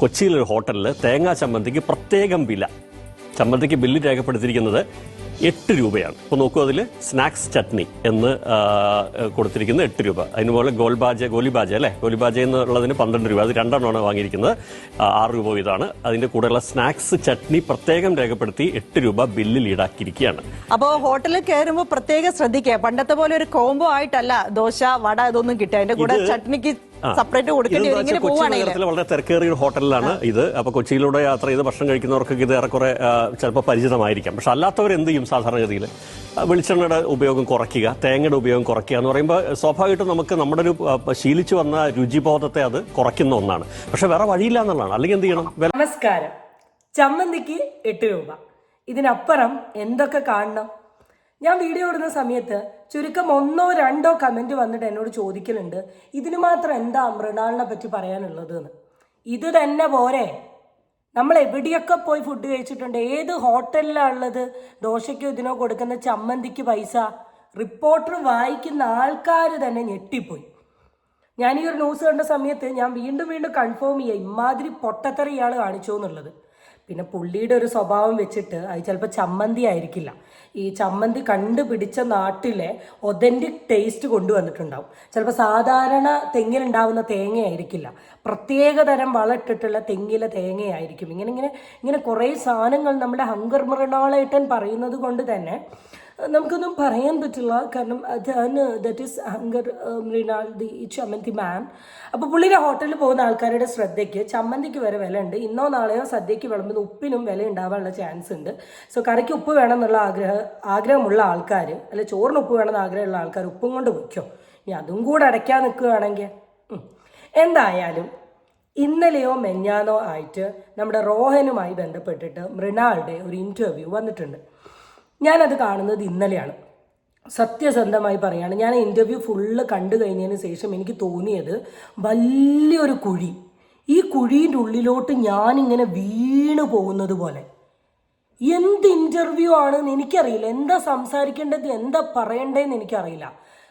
കൊച്ചിയിലൊരു ഹോട്ടലിൽ തേങ്ങാ ചമ്മന്തിക്ക് പ്രത്യേകം വില. ചമ്മന്തിക്ക് ബില്ല് രേഖപ്പെടുത്തിയിരിക്കുന്നത് എട്ട് രൂപയാണ്. ഇപ്പോൾ നോക്കൂ അതിൽ സ്നാക്സ് ചട്നി എന്ന് കൊടുത്തിരിക്കുന്ന കൊടുത്തിരിക്കുന്നത് എട്ട് രൂപ. അതിനുപോലെ ഗോൽബാജ ഗോലിബാജ അല്ലേ? ഗോലിബാജ എന്നുള്ളതിന് പന്ത്രണ്ട് രൂപ. അത് രണ്ടെണ്ണമാണ് വാങ്ങിയിരിക്കുന്നത്. ആറ് രൂപ ഇതാണ്. അതിന്റെ കൂടെയുള്ള സ്നാക്സ് ചട്നി പ്രത്യേകം രേഖപ്പെടുത്തി എട്ട് രൂപ ബില്ലിൽ ഈടാക്കിയിരിക്കുകയാണ് അപ്പോൾ ഹോട്ടലിൽ കയറുമ്പോൾ പ്രത്യേകം ശ്രദ്ധിക്കുക പണ്ടത്തെ പോലെ ഒരു കോംബോ ആയിട്ടല്ല ദോശ വട ഇതൊന്നും കിട്ടുക. അതിന്റെ കൂടെ ചട്നിക്ക്. സെപ്പറേറ്റ് കൊടുക്കേണ്ടി വരും. ഇങ്ങനെ വളരെ തിരക്കേറിയ ഒരു ഹോട്ടലിലാണ് ഇത്. അപ്പൊ കൊച്ചിയിലൂടെ യാത്ര ചെയ്ത് ഭക്ഷണം കഴിക്കുന്നവർക്ക് ഇത് ഏറെക്കുറെ ചിലപ്പോൾ പരിചിതമായിരിക്കാം. പക്ഷെ അല്ലാത്തവർ എന്ത് ചെയ്യും സാധാരണഗതിയിൽ വെളിച്ചെണ്ണയുടെ ഉപയോഗം കുറയ്ക്കുക തേങ്ങയുടെ ഉപയോഗം കുറയ്ക്കുക എന്ന് പറയുമ്പോൾ സ്വാഭാവികമായിട്ടും നമുക്ക് നമ്മുടെ ഒരു ശീലിച്ചു വന്ന രുചിബോധത്തെ അത് കുറയ്ക്കുന്ന ഒന്നാണ്. പക്ഷെ വേറെ വഴിയില്ല എന്നുള്ളതാണ്. അല്ലെങ്കിൽ എന്ത് ചെയ്യണം? നമസ്കാരം. ചമ്മന്തിക്ക് എട്ട് രൂപ. ഇതിനപ്പുറം എന്തൊക്കെ കാണണം? ഞാൻ വീഡിയോ ഇടുന്ന സമയത്ത് ചുരുക്കം ഒന്നോ രണ്ടോ കമന്റ് വന്നിട്ട് എന്നോട് ചോദിക്കലുണ്ട്. ഇതിന് മാത്രം എന്താ മൃണാളിനെ പറ്റി പറയാനുള്ളത് എന്ന്. ഇത് തന്നെ പോരെ. നമ്മൾ എവിടെയൊക്കെ പോയി ഫുഡ് കഴിച്ചിട്ടുണ്ട്? ഏത് ഹോട്ടലിലാണ് ഉള്ളത്? ദോശയ്ക്കോ ഇതിനോ കൊടുക്കുന്ന ചമ്മന്തിക്ക് പൈസ? റിപ്പോർട്ടർ വായിക്കുന്ന ആൾക്കാർ തന്നെ ഞെട്ടിപ്പോയി. ഞാൻ ഈ ഒരു ന്യൂസ് കണ്ട സമയത്ത് ഞാൻ വീണ്ടും വീണ്ടും കൺഫേം ചെയ്യുക ഇമാതിരി പൊട്ടത്തറിയാണ് കാണിച്ചു എന്നുള്ളത്. പിന്നെ പുള്ളിയുടെ ഒരു സ്വഭാവം വെച്ചിട്ട് അത് ചിലപ്പോൾ ചമ്മന്തി ആയിരിക്കില്ല. ഈ ചമ്മന്തി കണ്ടുപിടിച്ച നാട്ടിലെ ഒതന്റിക് ടേസ്റ്റ് കൊണ്ടുവന്നിട്ടുണ്ടാവും. ചിലപ്പോൾ സാധാരണ തെങ്ങിലുണ്ടാവുന്ന തേങ്ങയായിരിക്കില്ല. പ്രത്യേക തരം വളമിട്ടിട്ടുള്ള തെങ്ങിലെ തേങ്ങയായിരിക്കും. ഇങ്ങനെ ഇങ്ങനെ ഇങ്ങനെ കുറേ സാധനങ്ങൾ നമ്മുടെ ഹങ്കർ മൃണാളേട്ടൻ പറയുന്നത് കൊണ്ട് തന്നെ നമുക്കൊന്നും പറയാൻ പറ്റില്ല. കാരണം അതാണ് that is hunger Mrinal the chammanthi man അപ്പോൾ പുള്ളിയുടെ ഹോട്ടലിൽ പോകുന്ന ആൾക്കാരുടെ ശ്രദ്ധയ്ക്ക് ചമ്മന്തിക്ക് വരെ വില ഉണ്ട്. ഇന്നോ നാളെയോ സദ്യയ്ക്ക് വിളമ്പുന്ന ഉപ്പിനും വില ഉണ്ടാവാനുള്ള ചാൻസ് ഉണ്ട്. സോ കറിക്ക് ഉപ്പ് വേണം എന്നുള്ള ആഗ്രഹ ആഗ്രഹമുള്ള ആൾക്കാർ അല്ലെ ചോറിന് ഉപ്പ് വേണമെന്ന് ആഗ്രഹമുള്ള ആൾക്കാർ ഉപ്പും കൊണ്ട് വയ്ക്കും. ഇനി അതും കൂടെ അടയ്ക്കാൻ നിൽക്കുകയാണെങ്കിൽ എന്തായാലും ഇന്നലെയോ മെഞ്ഞാനോ ആയിട്ട് നമ്മുടെ റോഹനുമായി ബന്ധപ്പെട്ടിട്ട് മൃണാളുടെ ഒരു ഇന്റർവ്യൂ വന്നിട്ടുണ്ട്. ഞാനത് കാണുന്നത് ഇന്നലെയാണ്. സത്യസന്ധമായി പറയാണ്. ഞാൻ ഇന്റർവ്യൂ ഫുള്ള് കണ്ടു കഴിഞ്ഞതിന് ശേഷം എനിക്ക് തോന്നിയത് വലിയൊരു കുഴി. ഈ കുഴീന്റെ ഉള്ളിലോട്ട് ഞാനിങ്ങനെ വീണു പോകുന്നത് പോലെ. എന്ത് ഇന്റർവ്യൂ ആണെന്ന് എനിക്കറിയില്ല. എന്താ സംസാരിക്കേണ്ടത്? എന്താ പറയണ്ടതെന്ന് എനിക്കറിയില്ല.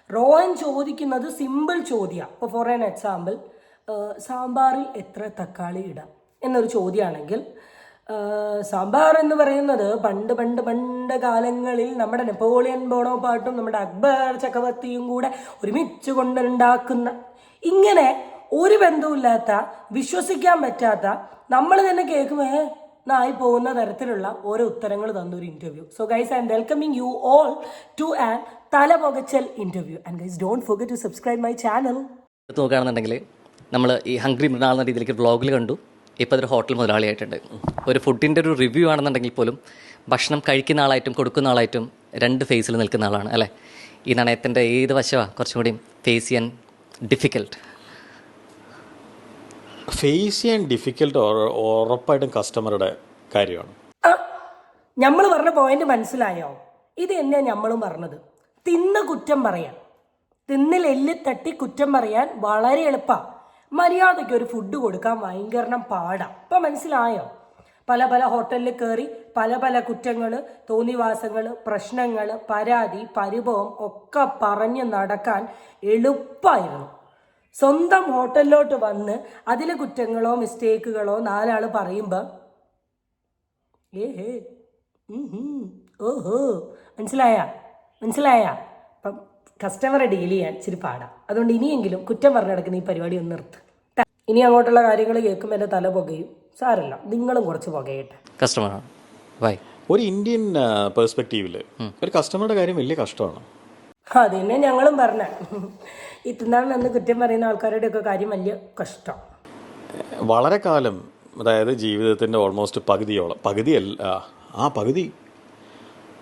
റോഹൻ ചോദിക്കുന്നത് സിമ്പിൾ ചോദ്യമാണ് ഇപ്പോൾ ഫോർ ആൻ എക്സാമ്പിൾ സാമ്പാറിൽ എത്ര തക്കാളി ഇടാം? എന്നൊരു ചോദ്യമാണെങ്കിൽ സാമ്പാർ എന്ന് പറയുന്നത് പണ്ട് പണ്ട് പണ്ട് കാലങ്ങളിൽ നമ്മുടെ നെപ്പോളിയൻ ബോണോപാട്ടും നമ്മുടെ അക്ബർ ചക്രവർത്തിയും കൂടെ ഒരുമിച്ച് കൊണ്ടുണ്ടാക്കുന്ന ഇങ്ങനെ ഒരു ബന്ധവുമില്ലാത്ത വിശ്വസിക്കാൻ പറ്റാത്ത നമ്മൾ തന്നെ കേൾക്കുമേ നായി പോകുന്ന തരത്തിലുള്ള ഓരോ ഉത്തരങ്ങൾ തന്ന ഒരു interview so guys I am welcoming you all to an തല പുകച്ചൽ interview and guys don't forget to subscribe my channel നോക്കുകയാണെന്നുണ്ടെങ്കിൽ നമ്മൾ ഈ ഹംഗ്രി മൃണാൾ എന്ന രീതിയിലേക്ക് വ്ളോഗിൽ കണ്ടു. ഇപ്പോൾ അതൊരു ഹോട്ടൽ മുതലാളിയായിട്ടുണ്ട്. ഒരു ഫുഡിന്റെ ഒരു റിവ്യൂ ആണെന്നുണ്ടെങ്കിൽ പോലും ഭക്ഷണം കഴിക്കുന്ന ആളായിട്ടും കൊടുക്കുന്ന ആളായിട്ടും രണ്ട് ഫേസിൽ നിൽക്കുന്ന ആളാണ് അല്ലേ? ഈ നാണയത്തിന്റെ ഏത് വശമാണ് കുറച്ചും കൂടി ഫേസ് ചെയ്യാൻ ഡിഫിക്കൽട്ട് ഫേസ് ചെയ്യാൻ ഡിഫിക്കൽട്ട് ഉറപ്പായിട്ടും കസ്റ്റമറുടെ കാര്യമാണ്. നമ്മൾ പറഞ്ഞ പോയിന്റ് മനസ്സിലായോ? ഇത് തന്നെയാണ് നമ്മളും പറഞ്ഞത്. തിന്ന് കുറ്റം പറയാൻ. തിന്നിൽ എല്ലി തട്ടി കുറ്റം പറയാൻ വളരെ എളുപ്പമാണ് മര്യാദയ്ക്ക് ഒരു ഫുഡ് കൊടുക്കാൻ ഭയങ്കര പാടാം. ഇപ്പം മനസ്സിലായോ? പല പല ഹോട്ടലിൽ കയറി പല പല കുറ്റങ്ങൾ തോന്നിവാസങ്ങൾ പ്രശ്നങ്ങൾ പരാതി പരിഭവം ഒക്കെ പറഞ്ഞ് നടക്കാൻ എളുപ്പമായിരുന്നു സ്വന്തം ഹോട്ടലിലോട്ട് വന്ന് അതിലെ കുറ്റങ്ങളോ മിസ്റ്റേക്കുകളോ നാലാൾ പറയുമ്പോൾ ഏ ഹേ. ഓഹോ മനസ്സിലായ? മനസ്സിലായ? കസ്റ്റമറെ ഡീൽ ചെയ്യാൻ ഇച്ചിരി പാടാം. അതുകൊണ്ട് ഇനിയെങ്കിലും കുറ്റം പറഞ്ഞു നടക്കുന്ന ഈ പരിപാടി ഒന്ന് നിർത്ത്. ഇനി അങ്ങോട്ടുള്ള കാര്യങ്ങൾ കേൾക്കുമ്പോൾ എന്റെ തല പുകയും. സാരല്ല നിങ്ങളും കുറച്ച് പുകയട്ടെ. കസ്റ്റമറാണ് ബൈ ഒരു ഇന്ത്യൻ പെർസ്പെക്റ്റീവിൽ ഒരു കസ്റ്റമറുടെ കാര്യം വലിയ കഷ്ടമാണ്. അത് തന്നെ ഞങ്ങളും പറഞ്ഞ. ഇത്തനാൾ നിന്ന് കുറ്റം പറയുന്ന ആൾക്കാരുടെ ഒക്കെ കാര്യം വലിയ കഷ്ടം. വളരെ കാലം അതായത് ജീവിതത്തിന്റെ ഓൾമോസ്റ്റ് പകുതിയോളം പകുതിയല്ല ആ, ആ പകുതി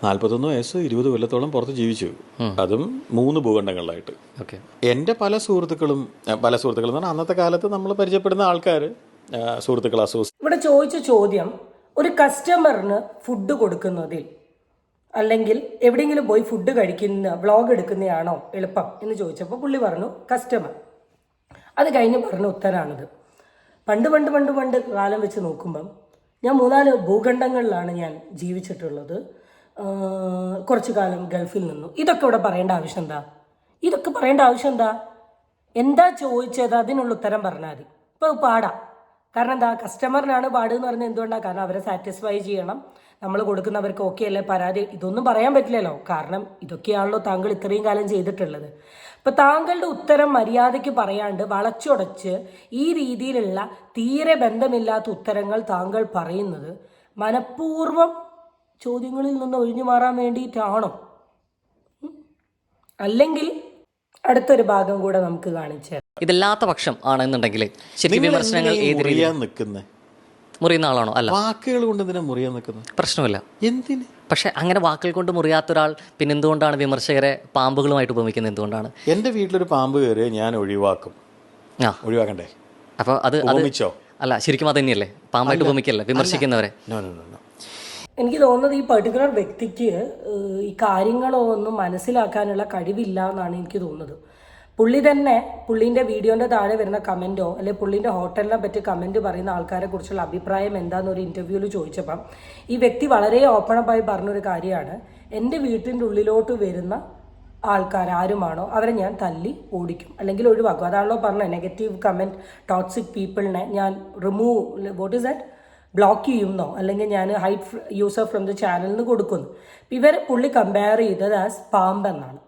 നാൽപ്പത്തൊന്ന് വയസ്സ് ഇരുപത് കൊല്ലത്തോളം പുറത്ത് ജീവിച്ചു. അതും മൂന്ന് ഭൂഖണ്ഡങ്ങളിലായിട്ട്. ഓക്കെ. എന്റെ പല സുഹൃത്തുക്കളും പല സുഹൃത്തുക്കളും എന്ന് പറഞ്ഞാൽ അന്നത്തെ കാലത്ത് നമ്മൾ പരിചയപ്പെടുന്ന ആൾക്കാർ സുഹൃത്തുക്കൾ അസോസ് ഇവിടെ ചോദിച്ച ചോദ്യം ഒരു കസ്റ്റമറിന് ഫുഡ് കൊടുക്കുന്നതിൽ അല്ലെങ്കിൽ എവിടെയെങ്കിലും പോയി ഫുഡ് കഴിക്കുന്ന വ്ളോഗ് എടുക്കുന്നതാണോ എളുപ്പം എന്ന് ചോദിച്ചപ്പോൾ പുള്ളി പറഞ്ഞു കസ്റ്റമർ അത് കഴിഞ്ഞ് പറഞ്ഞ ഉത്തരാണിത്. പണ്ട് പണ്ട് പണ്ട് പണ്ട് കാലം വെച്ച് നോക്കുമ്പം ഞാൻ മൂന്നാൽ ഭൂഖണ്ഡങ്ങളിലാണ് ഞാൻ ജീവിച്ചിട്ടുള്ളത്. കുറച്ച് കാലം ഗൾഫിൽ നിന്നു. ഇതൊക്കെ ഇവിടെ പറയേണ്ട ആവശ്യം എന്താ? ഇതൊക്കെ പറയേണ്ട ആവശ്യം എന്താ? എന്താ ചോദിച്ചത്? അതിനുള്ള ഉത്തരം പറഞ്ഞാൽ മതി. ഇപ്പോൾ പാടാം. കാരണം എന്താ? കസ്റ്റമറിനാണ് പാട് എന്ന് പറഞ്ഞാൽ എന്തുകൊണ്ടാണ് കാരണം അവരെ സാറ്റിസ്ഫൈ ചെയ്യണം. നമ്മൾ കൊടുക്കുന്നവർക്ക് ഓക്കെ അല്ലേ? പരാതി. ഇതൊന്നും പറയാൻ പറ്റില്ലല്ലോ. കാരണം ഇതൊക്കെയാണല്ലോ താങ്കൾ ഇത്രയും കാലം ചെയ്തിട്ടുള്ളത്. അപ്പൊ താങ്കളുടെ ഉത്തരം മര്യാദയ്ക്ക് പറയാണ്ട് വളച്ചൊടച്ച് ഈ രീതിയിലുള്ള തീരെ ബന്ധമില്ലാത്ത ഉത്തരങ്ങൾ താങ്കൾ പറയുന്നത് മനഃപൂർവം ചോദ്യങ്ങളിൽ നിന്ന് ഒഴിഞ്ഞു മാറാൻ വേണ്ടിയിട്ടാണോ? അല്ലെങ്കിൽ അടുത്തൊരു ഭാഗം കൂടെ നമുക്ക് കാണിച്ചു തരാം. ഇതില്ലാത്ത പക്ഷം ആണെന്നുണ്ടെങ്കിൽ ശരിക്കും വിമർശനങ്ങൾ ഏത് രീതിയിൽ? മുറിയാൻ നിൽക്കുന്നത് മുറിയുന്ന ആളാണോ? അല്ല. വാക്കുകൾ കൊണ്ട് എന്തിനാ മുറിയാൻ നിൽക്കുന്നത് പ്രശ്നമില്ല. എന്തിന്? പക്ഷെ അങ്ങനെ വാക്കുകൾ കൊണ്ട് മുറിയാത്ത ഒരാൾ പിന്നെ എന്തുകൊണ്ടാണ് വിമർശകരെ പാമ്പുകളുമായിട്ട് ഉപമിക്കുന്നത്? എന്തുകൊണ്ടാണ്? എന്റെ വീട്ടിലൊരു പാമ്പ് കയറി ഞാൻ ഒഴിവാക്കും. ആ. ഒഴിവാക്കണ്ടേ? അപ്പോൾ അത് ഉപമിച്ചോ? അല്ല ശരിക്കും അത് തന്നെയല്ലേ? പാമ്പായിട്ട് ഉപമിക്കല്ലേ? വിമർശിക്കുന്നവരെ. നോ നോ നോ നോ എനിക്ക് തോന്നുന്നത് ഈ പെർട്ടിക്കുലർ വ്യക്തിക്ക് ഈ കാര്യങ്ങളോ ഒന്നും മനസ്സിലാക്കാനുള്ള കഴിവില്ല എന്നാണ് എനിക്ക് തോന്നുന്നത്. പുള്ളി തന്നെ പുള്ളീന്റെ വീഡിയോന്റെ താഴെ വരുന്ന കമന്റോ അല്ലെങ്കിൽ പുള്ളീന്റെ ഹോട്ടലിനെ പറ്റി കമന്റ് പറയുന്ന ആൾക്കാരെ കുറിച്ചുള്ള അഭിപ്രായം എന്താണെന്ന് ഒരു ഇന്റർവ്യൂവിൽ ചോദിച്ചപ്പം ഈ വ്യക്തി വളരെ ഓപ്പണപ്പായി പറഞ്ഞൊരു കാര്യമാണ്. എന്റെ വീട്ടിന്റെ ഉള്ളിലോട്ട് വരുന്ന ആൾക്കാർ ആരുമാണോ അവരെ ഞാൻ തല്ലി ഓടിക്കും. അല്ലെങ്കിൽ ഒഴിവാക്കും അതാണല്ലോ പറഞ്ഞത് നെഗറ്റീവ് കമന്റ് ടോക്സിക് പീപ്പിളിനെ ഞാൻ remove what is that block ചെയ്യുന്നോ അല്ലെങ്കിൽ ഞാൻ hide user from the channel നിന്ന് കൊടുക്കുന്നു. ഇവർ പുള്ളി കമ്പയർ ചെയ്തത് ആസ് പാമ്പ് എന്നാണ്.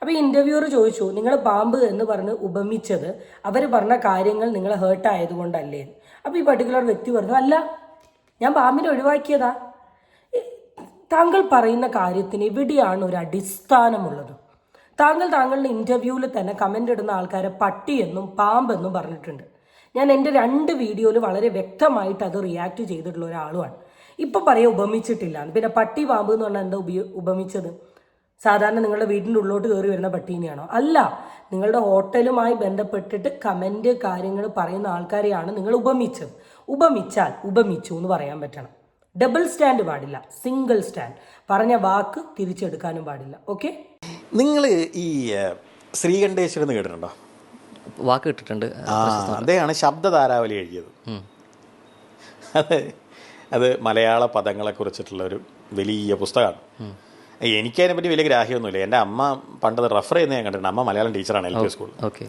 അപ്പോൾ ഇന്റർവ്യൂർ ചോദിച്ചു നിങ്ങൾ പാമ്പ് എന്ന് പറഞ്ഞ് ഉപമിച്ചത് അവർ പറഞ്ഞ കാര്യങ്ങൾ നിങ്ങൾ ഹേർട്ട് ആയതുകൊണ്ടല്ലേ? അപ്പോൾ ഈ പർട്ടിക്കുലർ വ്യക്തി പറഞ്ഞു അല്ല ഞാൻ പാമ്പിനെ ഒഴിവാക്കിയതാ. താങ്കൾ പറയുന്ന കാര്യത്തിന് എവിടെയാണ് ഒരു അടിസ്ഥാനമുള്ളത്. താങ്കൾ താങ്കളുടെ ഇന്റർവ്യൂവിൽ തന്നെ കമന്റ് ഇടുന്ന ആൾക്കാരെ പട്ടിയെന്നും പാമ്പെന്നും പറഞ്ഞിട്ടുണ്ട്. ഞാൻ എന്റെ രണ്ട് വീഡിയോയിൽ വളരെ വ്യക്തമായിട്ട് അത് റിയാക്ട് ചെയ്തിട്ടുള്ള ഒരാളുമാണ്. ഇപ്പം പറയാം ഉപമിച്ചിട്ടില്ല. പിന്നെ പട്ടി പാമ്പ് എന്ന് പറഞ്ഞാൽ എന്താ ഉപയോ ഉപമിച്ചത്? സാധാരണ നിങ്ങളുടെ വീടിന്റെ ഉള്ളോട്ട് കയറി വരുന്ന പട്ടീനെയാണോ? അല്ല. നിങ്ങളുടെ ഹോട്ടലുമായി ബന്ധപ്പെട്ടിട്ട് കമന്റ് കാര്യങ്ങൾ പറയുന്ന ആൾക്കാരെയാണ് നിങ്ങൾ ഉപമിച്ചത്. ഉപമിച്ചാൽ ഉപമിച്ചു എന്ന് പറയാൻ പറ്റണം. ഡബിൾ സ്റ്റാൻഡ് പാടില്ല. സിംഗിൾ സ്റ്റാൻഡ് പറഞ്ഞ വാക്ക് തിരിച്ചെടുക്കാനും പാടില്ല. ഓക്കെ നിങ്ങൾ ഈ ശ്രീകണ്ഠേശ്വരം കേട്ടിട്ടുണ്ടോ? വാക്ക് കിട്ടിട്ടുണ്ട് ആ അദ്ദേഹമാണ് ശബ്ദധാരാവലി എഴുതിയത്. അതെ അത് മലയാള പദങ്ങളെ കുറിച്ചിട്ടുള്ള ഒരു വലിയ പുസ്തകമാണ്. എനിക്കതിനെ പറ്റി വലിയ ഗ്രാഹ്യമൊന്നുമില്ല. എന്റെ അമ്മ പണ്ടത് റെഫർ ചെയ്യുന്ന ഞാൻ കണ്ടിട്ടുണ്ട്. അമ്മ മലയാളം ടീച്ചറാണ് എൽ പി സ്കൂളിൽ. ഓക്കെ.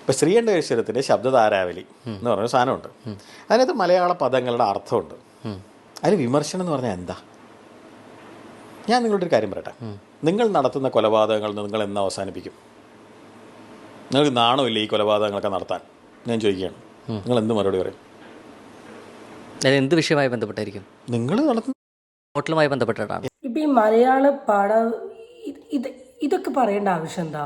ഇപ്പം ശ്രീകണ്ഠേശ്വരത്തിന്റെ ശബ്ദധാരാവലി എന്ന് പറഞ്ഞൊരു സാധനമുണ്ട്. അതിനകത്ത് മലയാള പദങ്ങളുടെ അർത്ഥമുണ്ട്. അതിന് വിമർശനം എന്ന് പറഞ്ഞാൽ എന്താ? ഞാൻ നിങ്ങളുടെ ഒരു കാര്യം പറയട്ടെ. നിങ്ങൾ നടത്തുന്ന കൊലപാതകങ്ങൾ നിങ്ങൾ എന്ന് അവസാനിപ്പിക്കും? നിങ്ങൾക്ക് നാണമില്ല ഈ കൊലപാതകങ്ങളൊക്കെ നടത്താൻ. ഞാൻ ചോദിക്കുകയാണ്. നിങ്ങൾ എന്ത് മറുപടി പറയും? അത് എന്ത് വിഷയമായി ബന്ധപ്പെട്ടായിരിക്കും? നിങ്ങൾ നടത്തുന്ന ഹോട്ടലുമായി ബന്ധപ്പെട്ടിട്ടാണ്. ഇപ്പം ഈ മലയാള പാട ഇത് ഇത് ഇതൊക്കെ പറയേണ്ട ആവശ്യം എന്താ?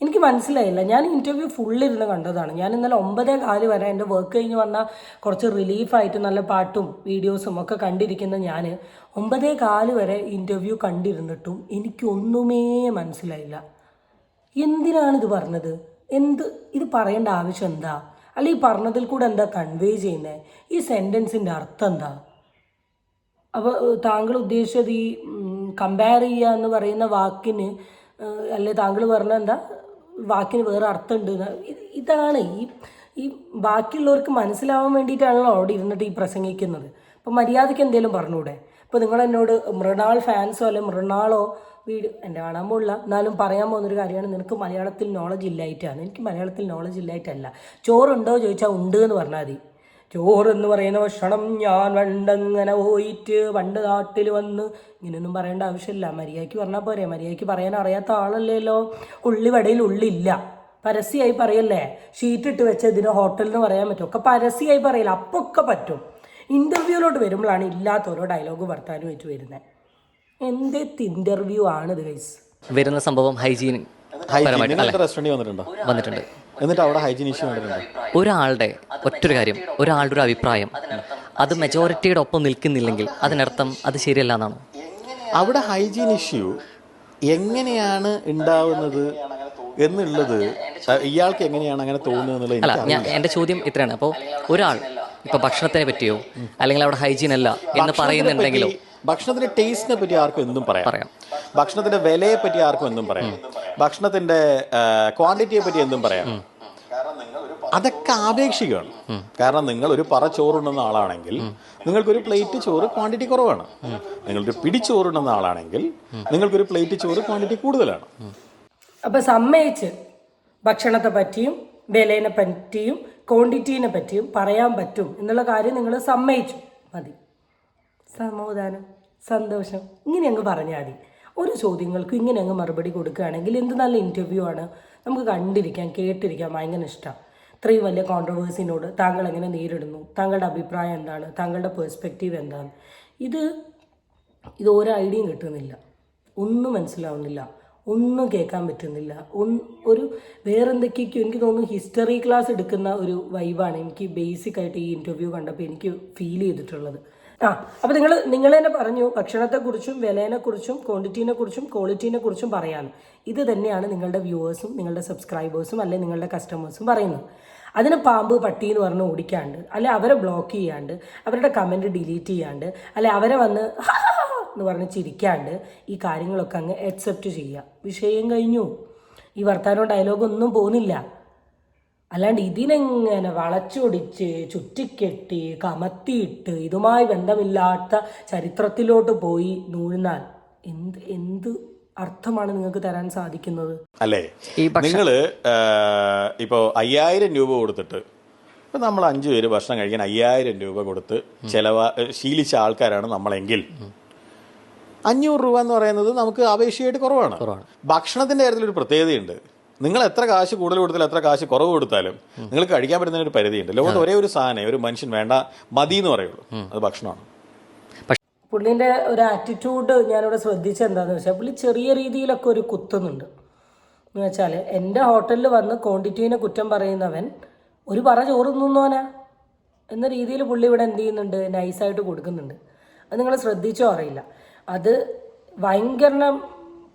എനിക്ക് മനസ്സിലായില്ല. ഞാൻ ഇന്റർവ്യൂ ഫുള്ളിരുന്ന് കണ്ടതാണ്. ഞാൻ ഇന്നലെ ഒമ്പതേ കാൽ വരെ എന്റെ വർക്ക് കഴിഞ്ഞ് വന്ന കുറച്ച് റിലീഫായിട്ട് നല്ല പാട്ടും വീഡിയോസും ഒക്കെ കണ്ടിരിക്കുന്ന ഞാൻ ഒമ്പതേ കാൽ വരെ ഇന്റർവ്യൂ കണ്ടിരുന്നിട്ടും എനിക്കൊന്നുമേ മനസ്സിലായില്ല. എന്തിനാണ് ഇത് പറഞ്ഞത്? എന്ത് ഇത് പറയേണ്ട ആവശ്യം എന്താ? അല്ല ഈ പറഞ്ഞതിൽ കൂടെ എന്താ കൺവേ ചെയ്യുന്നത് ഈ സെന്റൻസിന്റെ അർത്ഥം എന്താ? അപ്പോൾ താങ്കൾ ഉദ്ദേശിച്ചത് ഈ കമ്പയർ ചെയ്യുക എന്ന് പറയുന്ന വാക്കിന് അല്ലെ താങ്കൾ പറഞ്ഞ എന്താ വാക്കിന് വേറെ അർത്ഥമുണ്ട് ഇതാണ് ഈ ഈ ബാക്കിയുള്ളവർക്ക് മനസ്സിലാവാൻ വേണ്ടിയിട്ടാണല്ലോ അവിടെ ഇരുന്നിട്ട് ഈ പ്രസംഗിക്കുന്നത്. അപ്പോൾ മര്യാദയ്ക്ക് എന്തെങ്കിലും പറഞ്ഞൂടെ? ഇപ്പോൾ നിങ്ങൾ എന്നോട് മൃണാൾ ഫാൻസോ അല്ലെ മൃണാളോ വീഡിയോ എന്റെ പോകില്ല എന്നാലും പറയാൻ പോകുന്നൊരു കാര്യമാണ് നിനക്ക് മലയാളത്തിൽ നോളജ് ഇല്ലായിട്ടാണ്. എനിക്ക് മലയാളത്തിൽ നോളജ് ഇല്ലായിട്ടല്ല. ചോറുണ്ടോ ചോദിച്ചാൽ ഉണ്ട് എന്ന് പറഞ്ഞാൽ മതി. ചോറ് എന്ന് പറയുന്ന ഭക്ഷണം ഞാൻ പണ്ടങ്ങനെ പോയിട്ട് പണ്ട് നാട്ടിൽ വന്ന് ഇങ്ങനെയൊന്നും പറയേണ്ട ആവശ്യമില്ല. മര്യാദയ്ക്ക് പറഞ്ഞാൽ പോരെ. മര്യാദയ്ക്ക് പറയാൻ അറിയാത്ത ആളല്ലല്ലോ. ഉള്ളി വടയിൽ ഉള്ളില്ല. പരസ്യമായി പറയല്ലേ? ഷീറ്റ് ഇട്ട് വെച്ച ഇതിന് ഹോട്ടൽ എന്ന് പറയാൻ പറ്റും. ഒക്കെ പരസ്യമായി പറയില്ല അപ്പൊക്കെ പറ്റും. ഇന്റർവ്യൂവിലോട്ട് വരുമ്പോഴാണ് ഇല്ലാത്ത ഓരോ ഡയലോഗ് വർത്താനുമായിട്ട് വരുന്നത് എന്ത് ആണ് ആണിത് ഗൈസ് വരുന്ന സംഭവം ഹൈജീൻ വന്നിട്ടുണ്ടോ? വന്നിട്ടുണ്ട്. എന്നിട്ട് അവിടെ ഹൈജീൻ ഇഷ്യൂ ഒരാളുടെ ഒറ്റൊരു കാര്യം ഒരാളുടെ ഒരു അഭിപ്രായം. അത് മെജോറിറ്റിയുടെ ഒപ്പം നിൽക്കുന്നില്ലെങ്കിൽ അതിനർത്ഥം അത് ശരിയല്ല എന്നാണ്. അവിടെ ഹൈജീൻ ഇഷ്യൂ എങ്ങനെയാണ് ഉണ്ടാവുന്നത് എന്നുള്ളത് ഇയാൾക്ക് എങ്ങനെയാണ് അങ്ങനെ തോന്നുന്നത് അല്ല ഞാൻ എന്റെ ചോദ്യം ഇത്രയാണ്. അപ്പോൾ ഒരാൾ ഇപ്പോൾ ഭക്ഷണത്തിനെ പറ്റിയോ അല്ലെങ്കിൽ അവിടെ ഹൈജീൻ അല്ല എന്ന് പറയുന്നുണ്ടെങ്കിലോ ഭക്ഷണത്തിന്റെ ടേസ്റ്റിനെ പറ്റി ആർക്കും എന്തും പറയാം. പറയാം. ഭക്ഷണത്തിന്റെ വിലയെ പറ്റി ആർക്കും എന്തും പറയാം. ഭക്ഷണത്തിന്റെ ക്വാണ്ടിറ്റിയെ പറ്റി എന്തും പറയാം. അതൊക്കെ ആപേക്ഷികമാണ്. കാരണം നിങ്ങൾ ഒരു പറ ചോറുണ്ടെന്ന ആളാണെങ്കിൽ നിങ്ങൾക്കൊരു പ്ലേറ്റ് ചോറ് ക്വാണ്ടിറ്റി കുറവാണ്. നിങ്ങളൊരു പിടി ചോറുണ്ണുന്ന ആളാണെങ്കിൽ നിങ്ങൾക്കൊരു പ്ലേറ്റ് ചോറ് ക്വാണ്ടിറ്റി കൂടുതലാണ്. അപ്പൊ സമ്മതിച്ച് ഭക്ഷണത്തെ പറ്റിയും വിലേനെ പറ്റിയും ക്വാണ്ടിറ്റീനെ പറ്റിയും പറയാൻ പറ്റും എന്നുള്ള കാര്യം നിങ്ങൾ സമ്മതിച്ചു. മതി. സമാധാനം. സന്തോഷം. ഇങ്ങനെ അങ്ങ് പറഞ്ഞാൽ മതി. ഒരു ചോദ്യങ്ങൾക്ക് ഇങ്ങനെ അങ്ങ് മറുപടി കൊടുക്കുകയാണെങ്കിൽ എന്ത് നല്ല ഇന്റർവ്യൂ ആണ്. നമുക്ക് കണ്ടിരിക്കാം കേട്ടിരിക്കാം. ഭയങ്കര ഇഷ്ടം. ഇത്രയും വലിയ കോൺട്രവേഴ്സിനോട് താങ്കൾ എങ്ങനെ നേരിടുന്നു? താങ്കളുടെ അഭിപ്രായം എന്താണ്? താങ്കളുടെ പേഴ്സ്പെക്റ്റീവ് എന്താണ്? ഇത് ഇത് ഒരു ഐഡിയയും കിട്ടുന്നില്ല. ഒന്നും മനസ്സിലാവുന്നില്ല. ഒന്നും കേൾക്കാൻ പറ്റുന്നില്ല. ഒരു വേറെന്തൊക്കെയൊക്കെയോ എനിക്ക് തോന്നുന്നു ഹിസ്റ്ററി ക്ലാസ് എടുക്കുന്ന ഒരു വൈബാണ് എനിക്ക് ബേസിക് ആയിട്ട് ഈ ഇന്റർവ്യൂ കണ്ടപ്പോൾ എനിക്ക് ഫീൽ ചെയ്തിട്ടുള്ളത്. ആ അപ്പോൾ നിങ്ങൾ നിങ്ങൾ തന്നെ പറഞ്ഞു ഭക്ഷണത്തെക്കുറിച്ചും കുറിച്ചും ക്വാണ്ടിറ്റീനെ കുറിച്ചും ക്വാളിറ്റീനെ കുറിച്ചും പറയാമെന്ന് ഇത് തന്നെയാണ് നിങ്ങളുടെ വ്യൂവേഴ്സും നിങ്ങളുടെ സബ്സ്ക്രൈബേഴ്സും അല്ലെങ്കിൽ നിങ്ങളുടെ കസ്റ്റമേഴ്സും പറയുന്നത്. അതിന് പാമ്പ് പട്ടി എന്ന് പറഞ്ഞ് ഓടിക്കാണ്ട് അല്ലെ അവരെ ബ്ലോക്ക് ചെയ്യാണ്ട് അവരുടെ കമന്റ് ഡിലീറ്റ് ചെയ്യാണ്ട് അല്ലെ അവരെ വന്ന് എന്ന് പറഞ്ഞ് ചിരിക്കാണ്ട് ഈ കാര്യങ്ങളൊക്കെ അങ്ങ് അക്സെപ്റ്റ് ചെയ്യുക. വിഷയം കഴിഞ്ഞു. ഈ വർത്താനോ ഡയലോഗൊന്നും പോകുന്നില്ല. അല്ലാണ്ട് ഇതിനെങ്ങനെ വളച്ചൊടിച്ച് ചുറ്റിക്കെട്ടി കമത്തിയിട്ട് ഇതുമായി ബന്ധമില്ലാത്ത ചരിത്രത്തിലോട്ട് പോയി നൂഴ്ന്നാൽ എന്ത് എന്ത് അർത്ഥമാണ് നിങ്ങൾക്ക് തരാൻ സാധിക്കുന്നത്? അല്ലേ? നിങ്ങൾ ഇപ്പോൾ അയ്യായിരം രൂപ കൊടുത്തിട്ട് ഇപ്പൊ നമ്മൾ അഞ്ചു പേര് ഭക്ഷണം കഴിക്കാൻ അയ്യായിരം രൂപ കൊടുത്ത് ചിലവ ശീലിച്ച ആൾക്കാരാണ് നമ്മളെങ്കിൽ. അഞ്ഞൂറ് രൂപ എന്ന് പറയുന്നത് നമുക്ക് അപേക്ഷയായിട്ട് കുറവാണ്. ഭക്ഷണത്തിന്റെ കാര്യത്തിൽ ഒരു പ്രത്യേകതയുണ്ട്. നിങ്ങൾ എത്ര കാശ് കൂടുതൽ കൊടുത്താലും എത്ര കാശ് കുറവ് കൊടുത്താലും നിങ്ങൾക്ക് കഴിക്കാൻ പറ്റുന്നതിന് ഒരു പരിധിയുണ്ട്. ലോകത്ത് ഒരേ ഒരു സാധനം ഒരു മനുഷ്യൻ വേണ്ട മതി എന്ന് പറയുള്ളൂ അത് ഭക്ഷണമാണ്. പുള്ളീന്റെ ഒരു ആറ്റിറ്റ്യൂഡ് ഞാനിവിടെ ശ്രദ്ധിച്ച എന്താണെന്ന് വെച്ചാൽ പുള്ളി ചെറിയ രീതിയിലൊക്കെ ഒരു കുത്തുന്നുണ്ട്. എന്ന് വെച്ചാൽ എന്റെ ഹോട്ടലിൽ വന്ന് ക്വാണ്ടിറ്റീനെ കുറ്റം പറയുന്നവൻ ഒരു പറ ചോറ് തിന്നുന്നോനാ എന്ന രീതിയിൽ പുള്ളി ഇവിടെ എന്ത് ചെയ്യുന്നുണ്ട് നൈസായിട്ട് കൊടുക്കുന്നുണ്ട്. അത് നിങ്ങൾ ശ്രദ്ധിച്ചോ അറിയില്ല. അത് ഭയങ്കര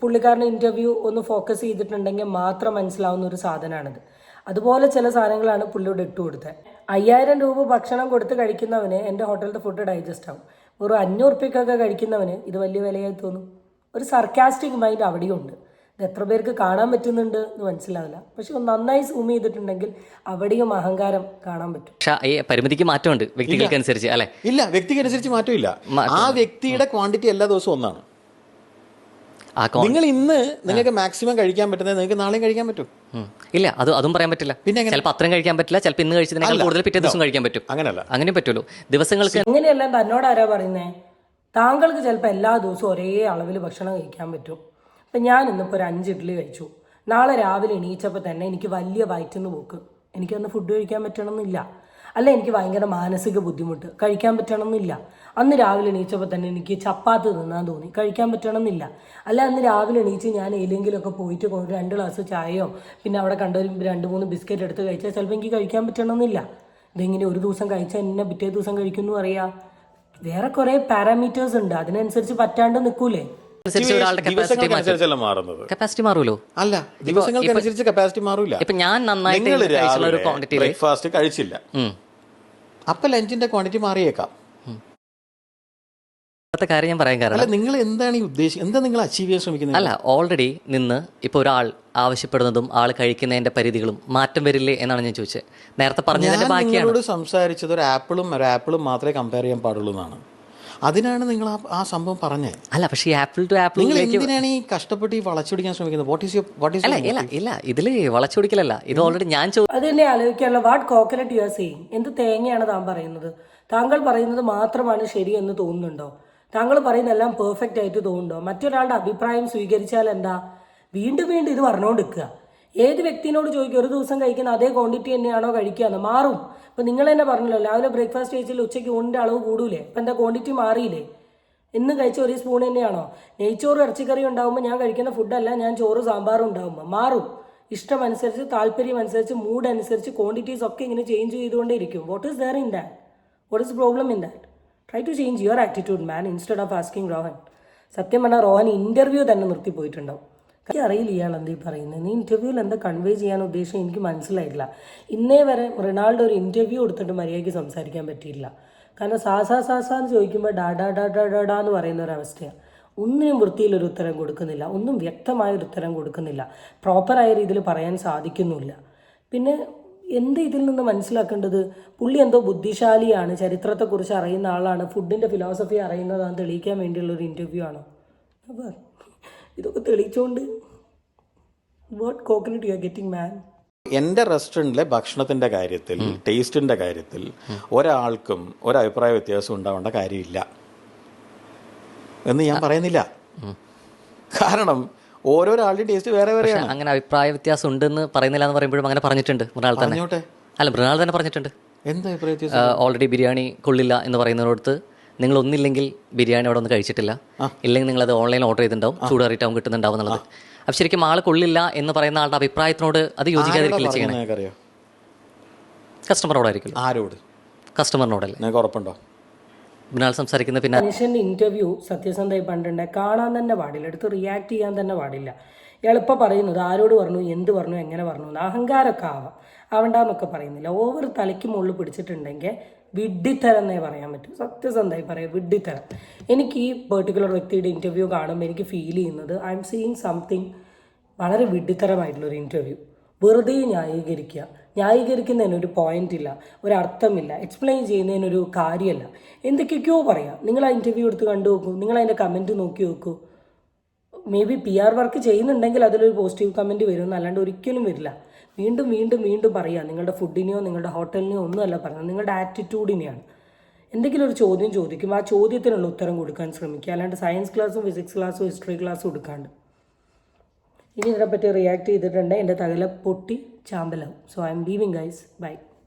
പുള്ളിക്കാരന്റെ ഇന്റർവ്യൂ ഒന്ന് ഫോക്കസ് ചെയ്തിട്ടുണ്ടെങ്കിൽ മാത്രം മനസ്സിലാവുന്ന ഒരു സാധനമാണിത്. അതുപോലെ ചില സാധനങ്ങളാണ് പുള്ളിയോട് ഇട്ട് കൊടുത്തത്. അയ്യായിരം രൂപ ഭക്ഷണം കൊടുത്ത് കഴിക്കുന്നവന് എന്റെ ഹോട്ടലിന്റെ ഫുഡ് ഡൈജസ്റ്റ് ആവും. ഒരു അഞ്ഞൂറ് റുപ്യക്കൊക്കെ കഴിക്കുന്നവന് ഇത് വലിയ വിലയായി തോന്നും. ഒരു സർക്കാസ്റ്റിക് മൈൻഡ് അവിടെയുണ്ട്. ഇത് എത്ര പേർക്ക് കാണാൻ പറ്റുന്നുണ്ട് എന്ന് മനസ്സിലാവില്ല. പക്ഷെ ഒന്ന് നന്നായി സൂം ചെയ്തിട്ടുണ്ടെങ്കിൽ അവിടെയും അഹങ്കാരം കാണാൻ പറ്റും. പക്ഷേ ഈ പരിമിതിക്ക് മാറ്റമുണ്ട് വ്യക്തികൾക്കനുസരിച്ച് അല്ലെ? ഇല്ല വ്യക്തിക്കനുസരിച്ച് മാറ്റമില്ല. ആ വ്യക്തിയുടെ ക്വാണ്ടിറ്റി എല്ലാ ദിവസവും ഒന്നാണ്. നിങ്ങൾ ഇന്ന് നിങ്ങൾക്ക് മാക്സിമം കഴിക്കാൻ പറ്റുന്നത് നിങ്ങൾക്ക് നാളെയും കഴിക്കാൻ പറ്റും. ഇല്ല അത് അതും പറയാൻ പറ്റില്ല. പിന്നെ? ചിലപ്പോൾ അത്രയും കഴിക്കാൻ പറ്റില്ല ചിലപ്പോൾ ഇന്ന് കഴിച്ചതിനേക്കാൾ കൂടുതൽ പിറ്റേ ദിവസം കഴിക്കാൻ പറ്റും. അങ്ങനെയല്ല. അങ്ങനെ പറ്റുള്ളൂ. ദിവസങ്ങൾക്ക് അങ്ങനെയല്ല തന്നോട് ആരാ പറയുന്നേ? താങ്കൾക്ക് ചിലപ്പോൾ എല്ലാ ദിവസവും ഒരേ അളവിൽ ഭക്ഷണം കഴിക്കാൻ പറ്റും. ഇപ്പം ഞാൻ ഇന്നിപ്പോൾ ഒരു അഞ്ച് ഇഡ്ഡലി കഴിച്ചു. നാളെ രാവിലെ എണീച്ചപ്പോൾ തന്നെ എനിക്ക് വലിയ വയറ്റിന്ന് പോക്ക്. എനിക്കന്ന് ഫുഡ് കഴിക്കാൻ പറ്റണമെന്നില്ല. അല്ല എനിക്ക് ഭയങ്കര മാനസിക ബുദ്ധിമുട്ട്. കഴിക്കാൻ പറ്റണമെന്നില്ല. അന്ന് രാവിലെ എണീച്ചപ്പോൾ തന്നെ എനിക്ക് ചപ്പാത്തി തിന്നാൻ തോന്നി. കഴിക്കാൻ പറ്റണമെന്നില്ല. അല്ല അന്ന് രാവിലെ എണീച്ച് ഞാൻ ഏതെങ്കിലുമൊക്കെ പോയിട്ട് രണ്ട് ഗ്ലാസ് ചായയോ പിന്നെ അവിടെ കണ്ട ഒരു രണ്ട് മൂന്ന് ബിസ്ക്കറ്റ് എടുത്ത് കഴിച്ചാൽ ചിലപ്പോൾ എനിക്ക് കഴിക്കാൻ പറ്റണമെന്നില്ല. ഇതെങ്ങനെ ഒരു ദിവസം കഴിച്ചാൽ എന്നെ പിറ്റേ ദിവസം കഴിക്കുന്നു അറിയാം വേറെ കുറെ പാരാമീറ്റേഴ്സ് ഉണ്ട്. അതിനനുസരിച്ച് പറ്റാണ്ട് നിൽക്കൂലേ കപ്പാസിറ്റി മാറുമല്ലോ അല്ല ദിവസങ്ങൾക്കനുസരിച്ച് കപ്പാസിറ്റി മാറൂല. ഇപ്പൊ ഞാൻ നന്നായിട്ട് ബ്രേക്ക്ഫാസ്റ്റ് കഴിച്ചില്ല. അപ്പൊ ലഞ്ചിന്റെ ക്വാണ്ടിറ്റി മാറിയേക്കാം. ഇന്നത്തെ കാര്യം ഞാൻ പറയാൻ കാരണം അല്ല നിങ്ങൾ എന്താണ് ഈ ഉദ്ദേശിക്കുന്നത് എന്താ നിങ്ങൾ അച്ചീവ് ചെയ്യാൻ ശ്രമിക്കുന്നത്? അല്ല ഓൾറെഡി നിന്ന് ഇപ്പോൾ ഒരാൾ ആവശ്യപ്പെടുന്നതും ആൾ കഴിക്കുന്നതിന്റെ പരിധികളും മാറ്റം വരില്ലേ എന്നാണ് ഞാൻ ചോദിച്ചത്. നേരത്തെ പറഞ്ഞതിന്റെ ബാക്കിയാണ്. നിങ്ങളോട് സംസാരിച്ചത് ഒരു ആപ്പിളും ഒരു ആപ്പിളും മാത്രമേ കമ്പയർ ചെയ്യാൻ പാടുള്ളൂ എന്നാണ്. അതിനാണ് നിങ്ങൾ ആ- ആ സംഭവം പറഞ്ഞത്. അല്ല പക്ഷേ ഈ ആപ്പിൾ ടു നിങ്ങൾ ആപ്പിളിലേക്ക് എന്തിനാണ് ഈ കഷ്ടപ്പെട്ട് ഈ വളച്ചൊടിക്കാൻ ശ്രമിക്കുന്നത്? What is your what is അല്ല ഇല്ല ഇല്ല ഇതിൽ വളച്ചൊടിക്കലല്ല. ഇത് ഓൾറെഡി ഞാൻ ചോദിച്ചു അത് തന്നെ ആലോചിക്കാനുള്ള what coconut you are saying എന്ത് തേങ്ങയാണ് താൻ പറയുന്നത്? താങ്കൾ പറയുന്നത് മാത്രമാണ് ശരി എന്ന് തോന്നുന്നുണ്ടോ? താങ്കൾ പറയുന്നതെല്ലാം പെർഫെക്റ്റ് ആയിട്ട് തോന്നുന്നുണ്ടോ? മറ്റൊരാളുടെ അഭിപ്രായം സ്വീകരിച്ചാൽ എന്താ? വീണ്ടും വീണ്ടും ഇത് പറഞ്ഞുകൊണ്ടിരിക്കുക. ഏത് വ്യക്തിനോട് ചോദിക്കും? ഒരു ദിവസം കഴിക്കുന്ന അതേ ക്വാണ്ടിറ്റി തന്നെയാണോ കഴിക്കുക മാറും. ഇപ്പം നിങ്ങൾ തന്നെ പറഞ്ഞല്ലോ രാവിലെ ബ്രേക്ക്ഫാസ്റ്റ് കഴിച്ചാൽ ഉച്ചയ്ക്ക് ഊണിന്റെ അളവ് കൂടൂലേ? ഇപ്പം എന്താ ക്വാണ്ടിറ്റി മാറിയില്ലേ? ഇന്ന് കഴിച്ച ഒരു സ്പൂൺ തന്നെയാണോ? നെയ്ച്ചോറ് ഇറച്ചിക്കറി ഉണ്ടാകുമ്പോൾ ഞാൻ കഴിക്കുന്ന ഫുഡല്ല ഞാൻ ചോറ് സാമ്പാറും ഉണ്ടാകുമ്പോൾ മാറും. ഇഷ്ടമനുസരിച്ച് താല്പര്യം അനുസരിച്ച് മൂഡ് അനുസരിച്ച് ക്വാണ്ടിറ്റീസ് ഒക്കെ ഇങ്ങനെ ചേഞ്ച് ചെയ്തുകൊണ്ടേ ഇരിക്കും. What is there in that what is problem in that try to change your attitude man instead of asking Rohan സത്യം പറഞ്ഞാൽ റോഹൻ ഇന്റർവ്യൂ തന്നെ നിർത്തിപ്പോയിട്ടുണ്ടാവും എനിക്ക് അറിയില്ല ഇയാൾ എന്താ ഈ പറയുന്നത് നീ ഇന്റർവ്യൂവിൽ എന്താ കൺവേ ചെയ്യാൻ ഉദ്ദേശം എനിക്ക് മനസ്സിലായിട്ടില്ല. ഇന്നേ വരെ റൊണാൾഡോ ഒരു ഇന്റർവ്യൂ എടുത്തിട്ട് മര്യാദയ്ക്ക് സംസാരിക്കാൻ പറ്റിയില്ല കാരണം സാസാ സാസാ എന്ന് ചോദിക്കുമ്പോൾ ഡാഡാ ഡാഡാ ഡാഡാ എന്ന് പറയുന്ന ഒരു അവസ്ഥയാണ് ഒന്നിനും വൃത്തിയിലൊരു ഉത്തരം കൊടുക്കുന്നില്ല. ഒന്നും വ്യക്തമായ ഒരു ഉത്തരം കൊടുക്കുന്നില്ല. പ്രോപ്പറായ രീതിയിൽ പറയാൻ സാധിക്കുന്നുമില്ല. പിന്നെ എന്ത് ഇതിൽ നിന്ന് മനസ്സിലാക്കേണ്ടത്? പുള്ളി എന്തോ ബുദ്ധിശാലിയാണ് ചരിത്രത്തെക്കുറിച്ച് അറിയുന്ന ആളാണ് ഫുഡിന്റെ ഫിലോസഫി അറിയുന്നതാണ് തെളിയിക്കാൻ വേണ്ടിയുള്ള ഒരു ഇന്റർവ്യൂ ആണോ? അപ്പോൾ ഇതൊക്കെ തെളിയിച്ചുകൊണ്ട് what coconut you are getting man എന്റെ റെസ്റ്റോറന്റിലെ ഭക്ഷണത്തിന്റെ കാര്യത്തിൽ ടേസ്റ്റിന്റെ കാര്യത്തിൽ ഒരാൾക്കും ഒരഭിപ്രായ വ്യത്യാസം ഉണ്ടാവേണ്ട കാര്യമില്ല എന്ന് ഞാൻ പറയുന്നില്ല. കാരണം ഓരോരാളുടെയും ടേസ്റ്റ് വേറെ വേറെയാണ്. അങ്ങനെ അഭിപ്രായ വ്യത്യാസം ഉണ്ടെന്ന് പറയുന്നില്ല എന്ന് പറയുമ്പോഴും അങ്ങനെ പറഞ്ഞിട്ടുണ്ട് മൃണാൾ തന്നെ. അല്ല മൃണാൾ തന്നെ പറഞ്ഞിട്ടുണ്ട്. എന്താ ഓൾറെഡി ബിരിയാണി കൊള്ളില്ല എന്ന് പറയുന്നതിനോടത്ത് നിങ്ങൾ ഒന്നില്ലെങ്കിൽ ബിരിയാണി അവിടെ ഒന്ന് കഴിച്ചിട്ടില്ല. ഇല്ലെങ്കിൽ നിങ്ങൾ അത് ഓൺലൈൻ ഓർഡർ ചെയ്തിട്ടുണ്ടാവും ചൂടേറിയിട്ടാവും കിട്ടുന്നുണ്ടാവും എന്നുള്ളത്. അപ്പം ശരിക്കും ആൾ കൊള്ളില്ല എന്ന് പറയുന്ന ആളുടെ അഭിപ്രായത്തിനോട് അത് യോജിക്കാതിരിക്കില്ല ചെയ്യണേ കസ്റ്റമറോടായിരിക്കും ആരോട്? കസ്റ്റമറിനോടല്ലേ ഉറപ്പുണ്ടോ? മൃണാൾ സംസാരിക്കുന്ന പിന്നെ മനുഷ്യന്റെ ഇന്റർവ്യൂ സത്യസന്ധമായി പണ്ടുണ്ട് കാണാൻ തന്നെ പാടില്ല. എടുത്ത് റിയാക്ട് ചെയ്യാൻ തന്നെ പാടില്ല. എളുപ്പം പറയുന്നത് ആരോട് പറഞ്ഞു എന്ത് പറഞ്ഞു എങ്ങനെ പറഞ്ഞു അഹങ്കാരമൊക്കെ ആവാം. ആവണ്ടെന്നൊക്കെ പറയുന്നില്ല. ഓവർ തലയ്ക്ക് മുകളിൽ പിടിച്ചിട്ടുണ്ടെങ്കിൽ വിഡ്ഢിത്തരം എന്നേ പറയാൻ പറ്റും. സത്യസന്ധമായി പറയാം വിഡ്ഢിത്തരം. എനിക്ക് ഈ പെർട്ടിക്കുലർ വ്യക്തിയുടെ ഇന്റർവ്യൂ കാണുമ്പോൾ എനിക്ക് ഫീൽ ചെയ്യുന്നത് ഐ എം സീയിങ് സംതിങ് വളരെ വിഡ്ഢിത്തരമായിട്ടുള്ളൊരു ഇന്റർവ്യൂ വെറുതെ ന്യായീകരിക്കുക. ന്യായീകരിക്കുന്നതിനൊരു പോയിന്റ് ഇല്ല. ഒരർത്ഥമില്ല. എക്സ്പ്ലെയിൻ ചെയ്യുന്നതിനൊരു കാര്യമല്ല. എന്തൊക്കെയൊക്കെയോ പറയാം. നിങ്ങൾ ആ ഇന്റർവ്യൂ എടുത്ത് കണ്ടു നോക്കൂ നിങ്ങൾ അതിന്റെ കമന്റ് നോക്കി നോക്കൂ. May be P R work ചെയ്യുന്നുണ്ടെങ്കിൽ അതിലൊരു പോസിറ്റീവ് കമന്റ് വരും. അല്ലാണ്ട് ഒരിക്കലും വരില്ല. വീണ്ടും വീണ്ടും വീണ്ടും പറയുക നിങ്ങളുടെ ഫുഡിനെയോ നിങ്ങളുടെ ഹോട്ടലിനെയോ ഒന്നുമല്ല പറയുന്നത് നിങ്ങളുടെ ആറ്റിറ്റ്യൂഡിനെയാണ് എന്തെങ്കിലും ഒരു ചോദ്യം ചോദിക്കും ആ ചോദ്യത്തിനുള്ള ഉത്തരം കൊടുക്കാൻ ശ്രമിക്കുക. അല്ലാണ്ട് സയൻസ് ക്ലാസ്സും ഫിസിക്സ് ക്ലാസ്സും ഹിസ്റ്ററി ക്ലാസ്സും എടുക്കാണ്ട്. ഇനി ഇതിനെപ്പറ്റി റിയാക്ട് ചെയ്തിട്ടുണ്ട്. എന്റെ തകല പൊട്ടി. ചാമ്പലാവും so I am leaving guys bye